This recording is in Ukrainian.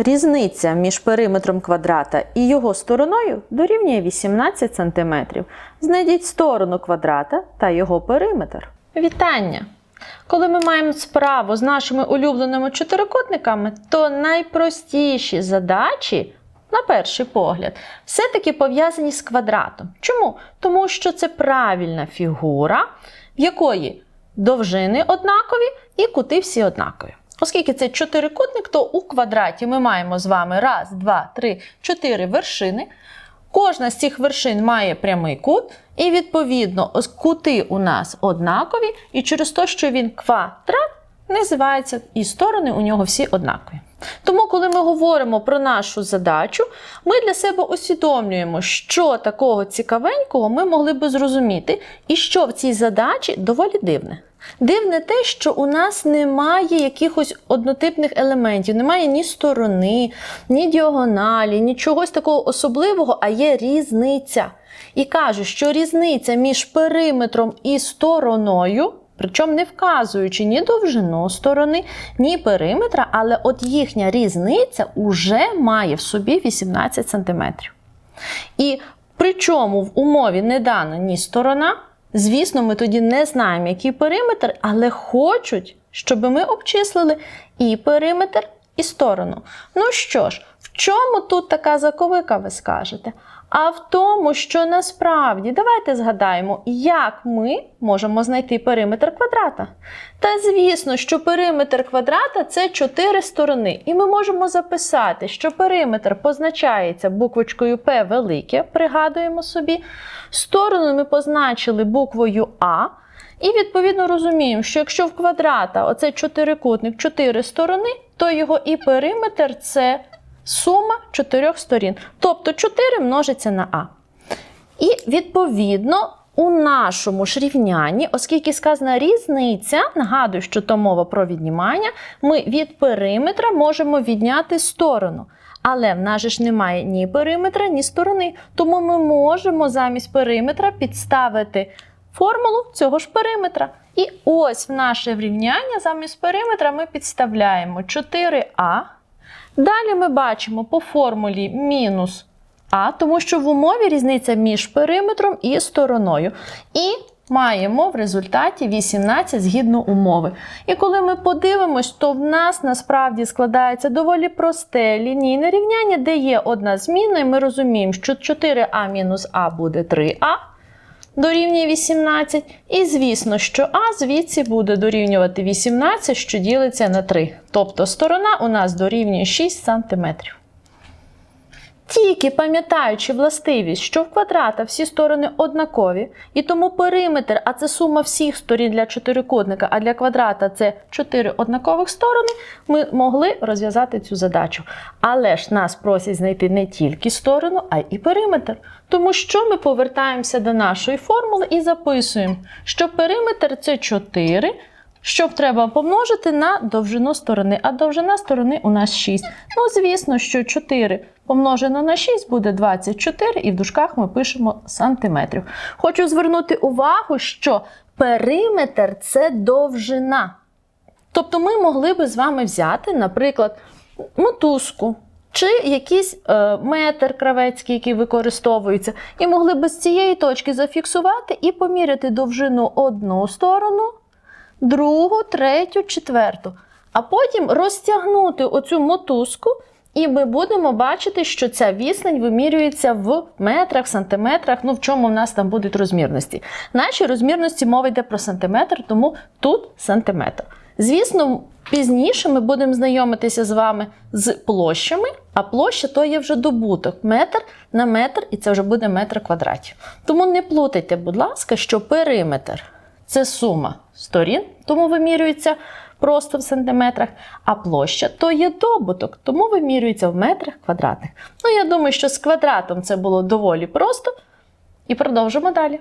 Різниця між периметром квадрата і його стороною дорівнює 18 см. Знайдіть сторону квадрата та його периметр. Вітання! Коли ми маємо справу з нашими улюбленими чотирикутниками, то найпростіші задачі, на перший погляд, все-таки пов'язані з квадратом. Чому? Тому що це правильна фігура, в якої довжини однакові і кути всі однакові. Оскільки це чотирикутник, то у квадраті ми маємо з вами раз, два, три, чотири вершини. Кожна з цих вершин має прямий кут, і відповідно кути у нас однакові, і через те, що він квадрат, називається і сторони у нього всі однакові. Тому, коли ми говоримо про нашу задачу, ми для себе усвідомлюємо, що такого цікавенького ми могли би зрозуміти, і що в цій задачі доволі дивне. Дивне те, що у нас немає якихось однотипних елементів, немає ні сторони, ні діагоналі, ні чогось такого особливого, а є різниця. І кажу, що різниця між периметром і стороною, причому не вказуючи ні довжину сторони, ні периметра, але от їхня різниця уже має в собі 18 см. І причому в умові не дана ні сторона, звісно, ми тоді не знаємо, який периметр, але хочуть, щоб ми обчислили і периметр, і сторону. Ну що ж, в чому тут така заковика, ви скажете? А в тому, що насправді, давайте згадаємо, як ми можемо знайти периметр квадрата. Та звісно, що периметр квадрата це чотири сторони. І ми можемо записати, що периметр позначається буквочкою P велике, пригадуємо собі. Сторону ми позначили буквою А. І відповідно розуміємо, що якщо в квадрата оцей чотирикутник чотири сторони, то його і периметр це сума чотирьох сторін. Тобто 4 множиться на А. І відповідно. У нашому ж рівнянні, оскільки сказана різниця, нагадую, що то мова про віднімання, ми від периметра можемо відняти сторону. Але в нас ж немає ні периметра, ні сторони. Тому ми можемо замість периметра підставити формулу цього ж периметра. І ось в наше рівняння замість периметра ми підставляємо 4а. Далі ми бачимо по формулі мінус А, тому що в умові різниця між периметром і стороною. І маємо в результаті 18 згідно умови. І коли ми подивимось, то в нас насправді складається доволі просте лінійне рівняння, де є одна зміна, і ми розуміємо, що 4а мінус А буде 3а. Дорівнює 18. І звісно, що А звідси буде дорівнювати 18, що ділиться на 3. Тобто сторона у нас дорівнює 6 см. Тільки пам'ятаючи властивість, що в квадрата всі сторони однакові, і тому периметр, а це сума всіх сторін для чотирикутника, а для квадрата це 4 однакових сторони, ми могли розв'язати цю задачу. Але ж нас просять знайти не тільки сторону, а й периметр. Тому що ми повертаємося до нашої формули і записуємо, що периметр це 4. Що треба помножити на довжину сторони, а довжина сторони у нас 6. Ну, звісно, що 4 помножено на 6 буде 24, і в дужках ми пишемо сантиметрів. Хочу звернути увагу, що периметр це довжина. Тобто ми могли би з вами взяти, наприклад, мотузку. Чи якийсь е, метр кравецький, який використовується, і могли би з цієї точки зафіксувати і поміряти довжину одну сторону, другу, третю, четверту. А потім розтягнути оцю мотузку, і ми будемо бачити, що ця відстань вимірюється в метрах, сантиметрах, ну в чому в нас там будуть розмірності. Наші розмірності мова йде про сантиметр, тому тут сантиметр. Звісно, пізніше ми будемо знайомитися з вами з площами, а площа то є вже добуток метр на метр, і це вже буде метр квадратів. Тому не плутайте, будь ласка, що периметр це сума сторін, тому вимірюється просто в сантиметрах, а площа то є добуток, тому вимірюється в метрах квадратних. Ну, я думаю, що з квадратом це було доволі просто. І продовжимо далі.